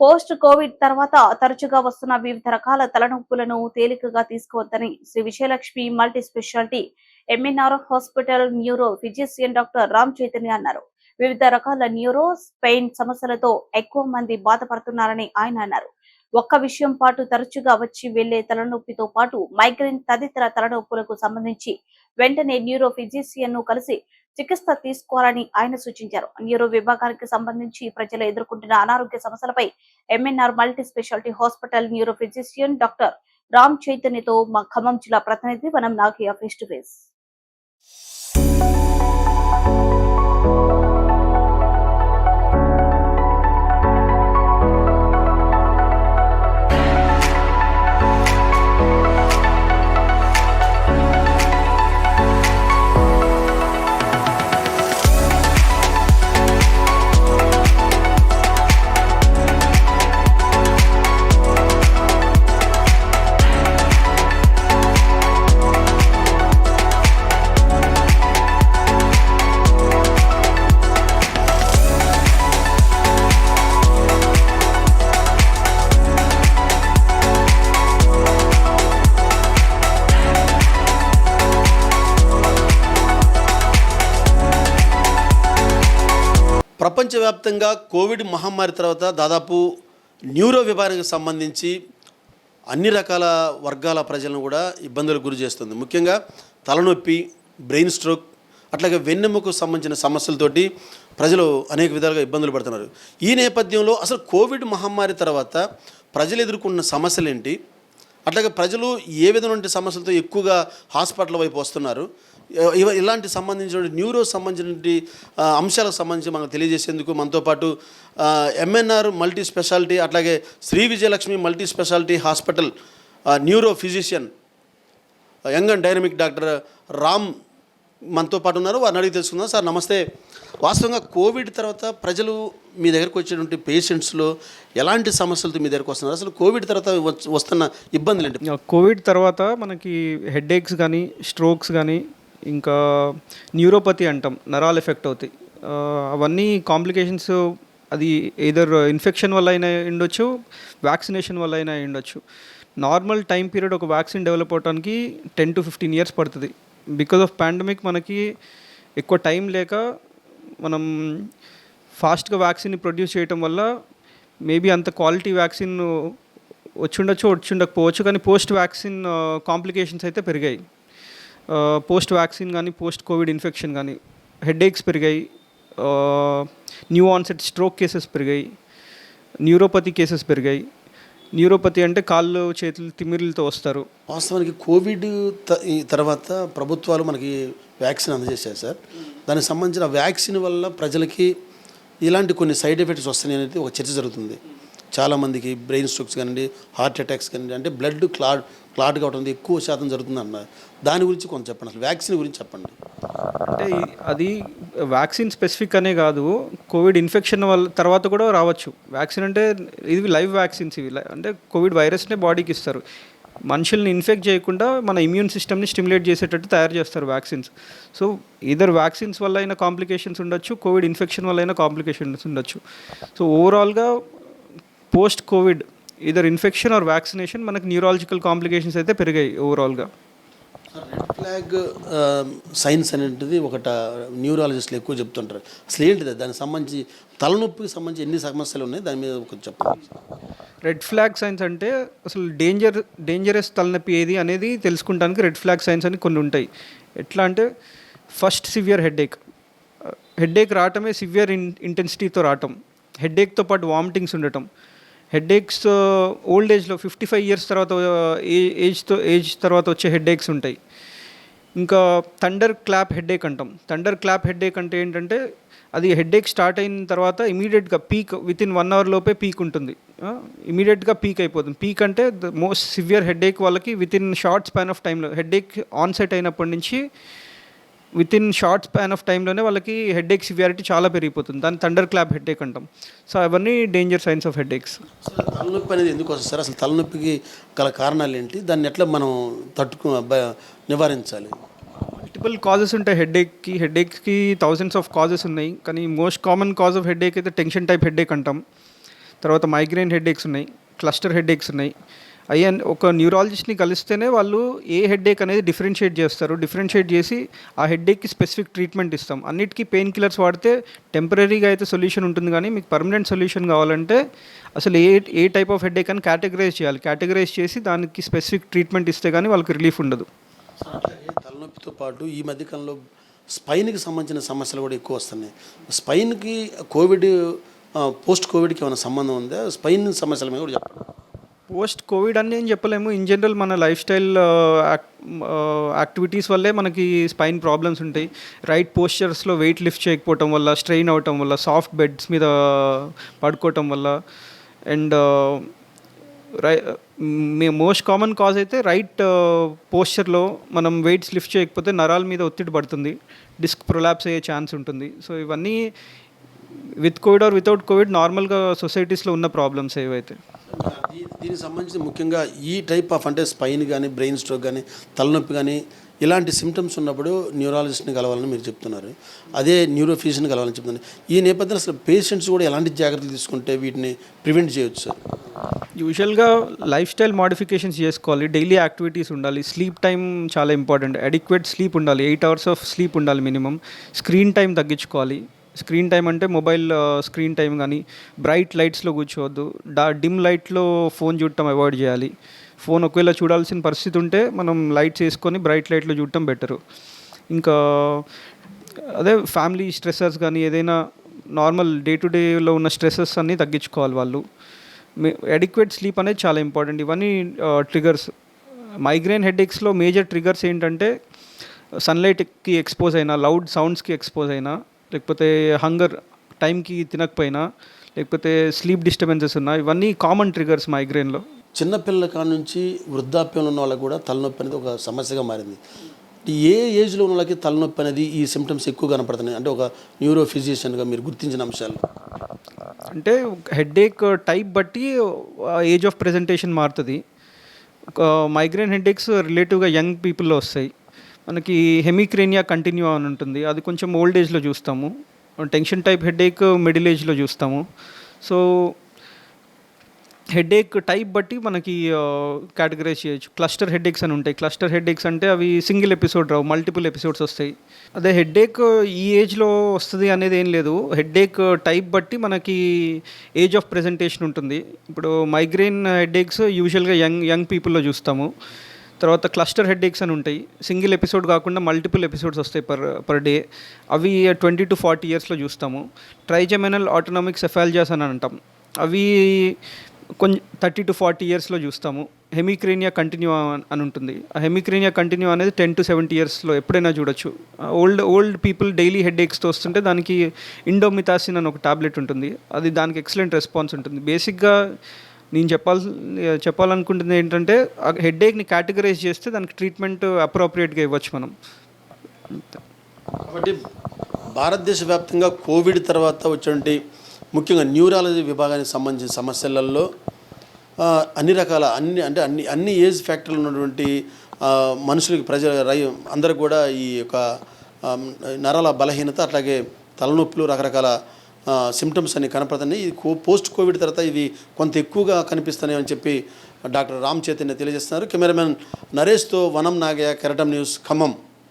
Post Covid తర్వాత తరచుగా వస్తున్న వివిధ రకాల తలనొప్పులను తేలికగా తీసుకోవద్దని Shri Vijayalakshmi multi speciality MNR hospital neuro physician doctor Ram Chaitanya అన్నారు. వివిధ రకాల న్యూరో స్పెయిన్ సమస్యలతో ఎక్కువ మంది బాధపడుతున్నారని ఆయన అన్నారు. ఒక్క విషయం పాటు తరచుగా వచ్చి వెళ్ళే తలనొప్పితో పాటు మైగ్రేన్ తదితర తలనొప్పులకు సంబంధించి వెంటనే న్యూరో ఫిజిషియన్ను కలిసి చికిత్స తీసుకోవాలని ఆయన సూచించారు. న్యూరో విభాగానికి సంబంధించి ప్రజలు ఎదుర్కొంటున్న అనారోగ్య సమస్యలపై MNR multi speciality hospital neuro physician doctor Ram చైతన్యతో మా ఖమ్మం జిల్లా ప్రతినిధి Vanam Nagaiah face to face. ప్రపంచవ్యాప్తంగా కోవిడ్ మహమ్మారి తర్వాత దాదాపు న్యూరో విభాగానికి సంబంధించి అన్ని రకాల వర్గాల ప్రజలను కూడా ఇబ్బందులకు గురి చేస్తుంది. ముఖ్యంగా తలనొప్పి బ్రెయిన్ స్ట్రోక్ అట్లాగే వెన్నెముకు సంబంధించిన సమస్యలతోటి ప్రజలు అనేక విధాలుగా ఇబ్బందులు పడుతున్నారు. ఈ నేపథ్యంలో అసలు కోవిడ్ మహమ్మారి తర్వాత ప్రజలు ఎదుర్కొన్న సమస్యలు ఏంటి అట్లాగే ప్రజలు ఏ విధమైన సమస్యలతో ఎక్కువగా హాస్పిటల్ వైపు వస్తున్నారు? ఇలాంటి సంబంధించిన న్యూరో సంబంధించినటువంటి అంశాలకు సంబంధించి మనకు తెలియజేసేందుకు మనతో పాటు ఎంఎన్ఆర్ మల్టీ స్పెషాలిటీ అట్లాగే Shri Vijayalakshmi multi speciality hospital neuro physician young and dynamic doctor Ram మనతో పాటు ఉన్నారు. వారిని అడిగి తెలుసుకుందాం. సార్ నమస్తే. వాస్తవంగా కోవిడ్ తర్వాత ప్రజలు మీ దగ్గరకు వచ్చేటువంటి పేషెంట్స్లో ఎలాంటి సమస్యలతో మీ దగ్గరకు వస్తున్నారు? అసలు కోవిడ్ తర్వాత వస్తున్న ఇబ్బందులు ఏంటి? కోవిడ్ తర్వాత మనకి హెడేక్స్ కానీ స్ట్రోక్స్ కానీ ఇంకా న్యూరోపతి అంటాం నరాలు ఎఫెక్ట్ అవుతాయి. అవన్నీ కాంప్లికేషన్స్ అది ఏదర్ ఇన్ఫెక్షన్ వల్ల అయినా ఉండొచ్చు వ్యాక్సినేషన్ వల్ల అయినా ఉండొచ్చు. నార్మల్ టైం పీరియడ్ ఒక వ్యాక్సిన్ డెవలప్ అవడానికి టెన్ టు ఫిఫ్టీన్ ఇయర్స్ పడుతుంది. బికాజ్ ఆఫ్ పాండమిక్ మనకి ఎక్కువ టైం లేక మనం ఫాస్ట్గా వ్యాక్సిన్ ప్రొడ్యూస్ చేయటం వల్ల మేబీ అంత క్వాలిటీ వ్యాక్సిన్ వచ్చుండవచ్చు వచ్చి ఉండకపోవచ్చు కానీ పోస్ట్ వ్యాక్సిన్ కాంప్లికేషన్స్ అయితే పెరిగాయి. పోస్ట్ వ్యాక్సిన్ కానీ పోస్ట్ కోవిడ్ ఇన్ఫెక్షన్ కానీ హెడేక్స్ పెరిగాయి. న్యూ ఆన్సెట్ స్ట్రోక్ కేసెస్ పెరిగాయి. న్యూరోపతి కేసెస్ పెరిగాయి. న్యూరోపతి అంటే కాళ్ళు చేతులు తిమ్మిర్లతో వస్తారు. వాస్తవానికి కోవిడ్ త- తర్వాత ప్రభుత్వాలు మనకి వ్యాక్సిన్ అందజేశారు సార్. దానికి సంబంధించిన వ్యాక్సిన్ వల్ల ప్రజలకి ఇలాంటి కొన్ని సైడ్ ఎఫెక్ట్స్ వస్తున్నాయి అనేది ఒక చర్చ జరుగుతుంది. చాలామందికి బ్రెయిన్ స్ట్రోక్స్ కానివ్వండి హార్ట్ అటాక్స్ కానివ్వండి అంటే బ్లడ్ క్లాట్ క్లాట్ కావడం ఎక్కువ శాతం జరుగుతుంది అన్నారు దాని గురించి కొంచెం చెప్పండి అసలు వ్యాక్సిన్ గురించి చెప్పండి. అంటే అది వ్యాక్సిన్ స్పెసిఫిక్ అనే కాదు కోవిడ్ ఇన్ఫెక్షన్ వల్ల తర్వాత కూడా రావచ్చు. వ్యాక్సిన్ అంటే ఇది లైవ్ వ్యాక్సిన్స్ ఇవి అంటే కోవిడ్ వైరస్నే బాడీకి ఇస్తారు. మనుషుల్ని ఇన్ఫెక్ట్ చేయకుండా మన ఇమ్యూన్ సిస్టమ్ని స్టిమ్యులేట్ చేసేటట్టు తయారు చేస్తారు వ్యాక్సిన్స్. సో ఇదర్ వ్యాక్సిన్స్ వల్ల అయినా కాంప్లికేషన్స్ ఉండొచ్చు కోవిడ్ ఇన్ఫెక్షన్ వల్ల అయినా కాంప్లికేషన్స్ ఉండొచ్చు. సో ఓవరాల్గా post Covid either infection or vaccination మనకు న్యూరాలజికల్ కాంప్లికేషన్స్ అయితే పెరిగాయి ఓవరాల్గా రెడ్ ఫ్లాగ్ సైన్స్ అనేది ఒకట న్యూరాలజిస్టులు ఎక్కువ చెప్తుంటారు. అసలు ఏంటిది? దానికి సంబంధించి తలనొప్పికి సంబంధించి ఎన్ని సమస్యలు ఉన్నాయి? దాని మీద కొంచెం చెప్పండి. రెడ్ ఫ్లాగ్ సైన్స్ అంటే అసలు డేంజర్ డేంజరస్ తలనొప్పి ఏది అనేది తెలుసుకుంటానికి రెడ్ ఫ్లాగ్ సైన్స్ అని కొన్ని ఉంటాయి. ఎట్లా అంటే ఫస్ట్ సివియర్ హెడేక్ హెడేక్ రావటమే సివియర్ ఇన్ ఇంటెన్సిటీతో రావటం. హెడేక్తో పాటు వామిటింగ్స్ ఉండటం. హెడేక్స్ ఓల్డ్ ఏజ్లో ఫిఫ్టీ ఫైవ్ ఇయర్స్ తర్వాత ఏ- ఏజ్తో ఏజ్ తర్వాత వచ్చే హెడేక్స్ ఉంటాయి. ఇంకా థండర్ క్లాప్ హెడేక్ అంటాం. థండర్ క్లాప్ హెడేక్ అంటే ఏంటంటే అది హెడేక్ స్టార్ట్ అయిన తర్వాత ఇమీడియట్గా peak within one hour లోపే పీక్ ఉంటుంది. ఇమీడియట్గా పీక్ అయిపోతుంది. పీక్ అంటే ద మోస్ట్ సివియర్ హెడేక్ వాళ్ళకి within short span of టైంలో హెడేక్ ఆన్సెట్ అయినప్పటి నుంచి within short span of టైంలోనే వాళ్ళకి హెడేక్ సివియారిటీ చాలా పెరిగిపోతుంది. దాన్ని థండర్ క్లాప్ హెడేక్ అంటాం. సో అవన్నీ డేంజర్ సైన్స్ ఆఫ్ హెడేక్స్ అసలు తలనొప్పి అనేది ఎందుకు వస్తుంది సార్? అసలు తలనొప్పికి గల కారణాలు ఏంటి? దాన్ని ఎట్లా మనం తట్టుకు నివారించాలి? మల్టిపుల్ కాజెస్ ఉంటాయి హెడేక్కి హెడేక్కి థౌజండ్స్ ఆఫ్ కాజెస్ ఉన్నాయి. కానీ most common cause of headache అయితే టెన్షన్ టైప్ హెడేక్ అంటాం. తర్వాత మైగ్రేన్ హెడేక్స్ ఉన్నాయి. క్లస్టర్ హెడేక్స్ ఉన్నాయి. అయ్యా ఒక న్యూరాలజిస్ట్ని కలిస్తేనే వాళ్ళు ఏ హెడేక్ అనేది డిఫరెన్షియేట్ చేస్తారు. డిఫరెన్షియేట్ చేసి ఆ హెడేక్కి స్పెసిఫిక్ ట్రీట్మెంట్ ఇస్తాం. అన్నిటికీ పెయిన్ కిల్లర్స్ వాడితే టెంపరీగా అయితే సొల్యూషన్ ఉంటుంది కానీ మీకు పర్మనెంట్ సొల్యూషన్ కావాలంటే అసలు ఏ ఏ టైప్ ఆఫ్ హెడేక్ అని కేటగరైజ్ చేయాలి. కేటగరైజ్ చేసి దానికి స్పెసిఫిక్ ట్రీట్మెంట్ ఇస్తే కానీ వాళ్ళకి రిలీఫ్ ఉండదు. తలనొప్పితో పాటు ఈ మధ్యకాలంలో స్పైన్కి సంబంధించిన సమస్యలు కూడా ఎక్కువ వస్తున్నాయి. స్పైన్కి కోవిడ్ పోస్ట్ కోవిడ్కి ఏమైనా సంబంధం ఉందా? స్పైన్ సమస్యల మీద కూడా చెప్పండి. పోస్ట్ కోవిడ్ అని ఏం చెప్పలేము. ఇన్ జనరల్ మన లైఫ్ స్టైల్ యాక్టివిటీస్ వల్లే మనకి స్పైన్ ప్రాబ్లమ్స్ ఉంటాయి. రైట్ పోస్చర్స్లో వెయిట్ లిఫ్ట్ చేయకపోవటం వల్ల స్ట్రెయిన్ అవటం వల్ల సాఫ్ట్ బెడ్స్ మీద పడుకోవటం వల్ల అండ్ రై మోస్ట్ కామన్ కాజ్ అయితే రైట్ పోస్చర్లో uh, మనం వెయిట్స్ లిఫ్ట్ చేయకపోతే నరాల మీద ఒత్తిడి పడుతుంది. డిస్క్ ప్రొలాప్స్ అయ్యే ఛాన్స్ ఉంటుంది. సో ఇవన్నీ with COVID or without COVID నార్మల్గా సొసైటీస్లో ఉన్న ప్రాబ్లమ్స్ ఏవైతే? దీనికి సంబంధించి ముఖ్యంగా ఈ టైప్ ఆఫ్ అంటే స్పైన్ కానీ బ్రెయిన్ స్ట్రోక్ కానీ తలనొప్పి కానీ ఇలాంటి సిమ్టమ్స్ ఉన్నప్పుడు న్యూరాలజిస్ట్ని కలవాలని మీరు చెప్తున్నారు. అదే న్యూరోఫిజిషియన్ కలవాలని చెప్తున్నారు. ఈ నేపథ్యంలో అసలు పేషెంట్స్ కూడా ఎలాంటి జాగ్రత్తలు తీసుకుంటే వీటిని ప్రివెంట్ చేయొచ్చు సార్? యూజువల్గా లైఫ్ స్టైల్ మాడిఫికేషన్స్ చేసుకోవాలి. డైలీ యాక్టివిటీస్ ఉండాలి. స్లీప్ టైం చాలా ఇంపార్టెంట్ అడిక్వేట్ స్లీప్ ఉండాలి. ఎయిట్ అవర్స్ ఆఫ్ స్లీప్ ఉండాలి మినిమం స్క్రీన్ టైం తగ్గించుకోవాలి. స్క్రీన్ టైం అంటే మొబైల్ స్క్రీన్ టైం కానీ బ్రైట్ లైట్స్లో కూర్చోవద్దు. డా డిమ్ లైట్లో ఫోన్ చూడటం అవాయిడ్ చేయాలి. ఫోన్ ఒకవేళ చూడాల్సిన పరిస్థితి ఉంటే మనం లైట్స్ వేసుకొని బ్రైట్ లైట్లో చూడటం బెటరు. ఇంకా అదే ఫ్యామిలీ స్ట్రెస్సెస్ కానీ ఏదైనా నార్మల్ డే టు డేలో ఉన్న స్ట్రెస్సెస్ అన్నీ తగ్గించుకోవాలి వాళ్ళు. అడిక్వేట్ స్లీప్ అనేది చాలా ఇంపార్టెంట్. ఇవన్నీ ట్రిగర్స్. మైగ్రేన్ హెడేక్స్లో మేజర్ ట్రిగర్స్ ఏంటంటే సన్లైట్కి ఎక్స్పోజ్ అయినా లౌడ్ సౌండ్స్కి ఎక్స్పోజ్ అయినా లేకపోతే హంగర్ టైంకి తినకపోయినా లేకపోతే స్లీప్ డిస్టర్బెన్సెస్ ఉన్నా ఇవన్నీ కామన్ ట్రిగర్స్ మైగ్రేన్లో. చిన్నపిల్లల కాడ నుంచి వృద్ధాప్యంలో ఉన్న వాళ్ళకి కూడా తలనొప్పి అనేది ఒక సమస్యగా మారింది. ఏ ఏజ్లో ఉన్న వాళ్ళకి తలనొప్పి అనేది ఈ సిమ్టమ్స్ ఎక్కువ కనపడుతున్నాయి? అంటే ఒక న్యూరో ఫిజిషియన్గా మీరు గుర్తించిన అంశాలు. అంటే హెడేక్ టైప్ బట్టి ఏజ్ ఆఫ్ ప్రెజెంటేషన్ మారుతుంది. మైగ్రేన్ హెడేక్స్ రిలేటివ్గా యంగ్ పీపుల్లో వస్తాయి. మనకి హెమిక్రేనియా కంటిన్యూ అని ఉంటుంది. అది కొంచెం ఓల్డ్ ఏజ్లో చూస్తాము. టెన్షన్ టైప్ హెడేక్ మిడిల్ ఏజ్లో చూస్తాము. సో హెడేక్ టైప్ బట్టి మనకి కేటగరైజ్ చేయొచ్చు. క్లస్టర్ హెడేక్స్ అని ఉంటాయి. క్లస్టర్ హెడేక్స్ అంటే అవి సింగిల్ ఎపిసోడ్ రావు. మల్టిపుల్ ఎపిసోడ్స్ వస్తాయి. అదే హెడేక్ ఈ ఏజ్లో వస్తుంది అనేది ఏం లేదు. హెడేక్ టైప్ బట్టి మనకి ఏజ్ ఆఫ్ ప్రెజెంటేషన్ ఉంటుంది. ఇప్పుడు మైగ్రేన్ హెడేక్స్ యూజువల్గా యంగ్ యంగ్ పీపుల్లో చూస్తాము. తర్వాత క్లస్టర్ హెడేక్స్ అని ఉంటాయి. సింగిల్ ఎపిసోడ్ కాకుండా మల్టిపుల్ ఎపిసోడ్స్ వస్తాయి పర్ పర్ డే అవి ట్వంటీ టు ఫార్టీ ఇయర్స్లో చూస్తాము. ట్రైజెమెనల్ ఆటోనామిక్ సెఫాలజాస్ అని అంటాం. అవి కొంచెం థర్టీ టు ఫార్టీ ఇయర్స్లో చూస్తాము. హెమిక్రేనియా కంటిన్యూ అని ఉంటుంది. ఆ హెమిక్రేనియా కంటిన్యూ అనేది టెన్ టు సెవెంటీ ఇయర్స్లో ఎప్పుడైనా చూడొచ్చు. Old old people daily head ఏక్స్తో వస్తుంటే దానికి ఇండోమితాసిన్ అని ఒక టాబ్లెట్ ఉంటుంది. అది దానికి ఎక్సలెంట్ రెస్పాన్స్ ఉంటుంది. బేసిక్గా నేను చెప్పాల్సి చెప్పాలనుకుంటుంది ఏంటంటే హెడ్ ఏక్ని కేటగరైజ్ చేస్తే దానికి ట్రీట్మెంట్ అప్రోప్రియేట్గా ఇవ్వచ్చు మనం. కాబట్టి భారతదేశ వ్యాప్తంగా కోవిడ్ తర్వాత వచ్చినటువంటి ముఖ్యంగా న్యూరాలజీ విభాగానికి సంబంధించిన సమస్యలలో అన్ని రకాల అన్ని అంటే అన్ని అన్ని ఏజ్ ఫ్యాక్టర్లు ఉన్నటువంటి మనుషులకి ప్రజల రై అందరూ కూడా ఈ యొక్క నరాల బలహీనత అట్లాగే తలనొప్పులు రకరకాల సిమ్టమ్స్ అన్ని కనపడుతున్నాయి ఇది కో పోస్ట్ కోవిడ్ తర్వాత ఇది కొంత ఎక్కువగా కనిపిస్తున్నాయి అని చెప్పి డాక్టర్ రామ్ చైతన్య తెలియజేస్తున్నారు. కెమెరామెన్ నరేష్తో వనం నాగయ్య కెరటం న్యూస్ ఖమ్మం.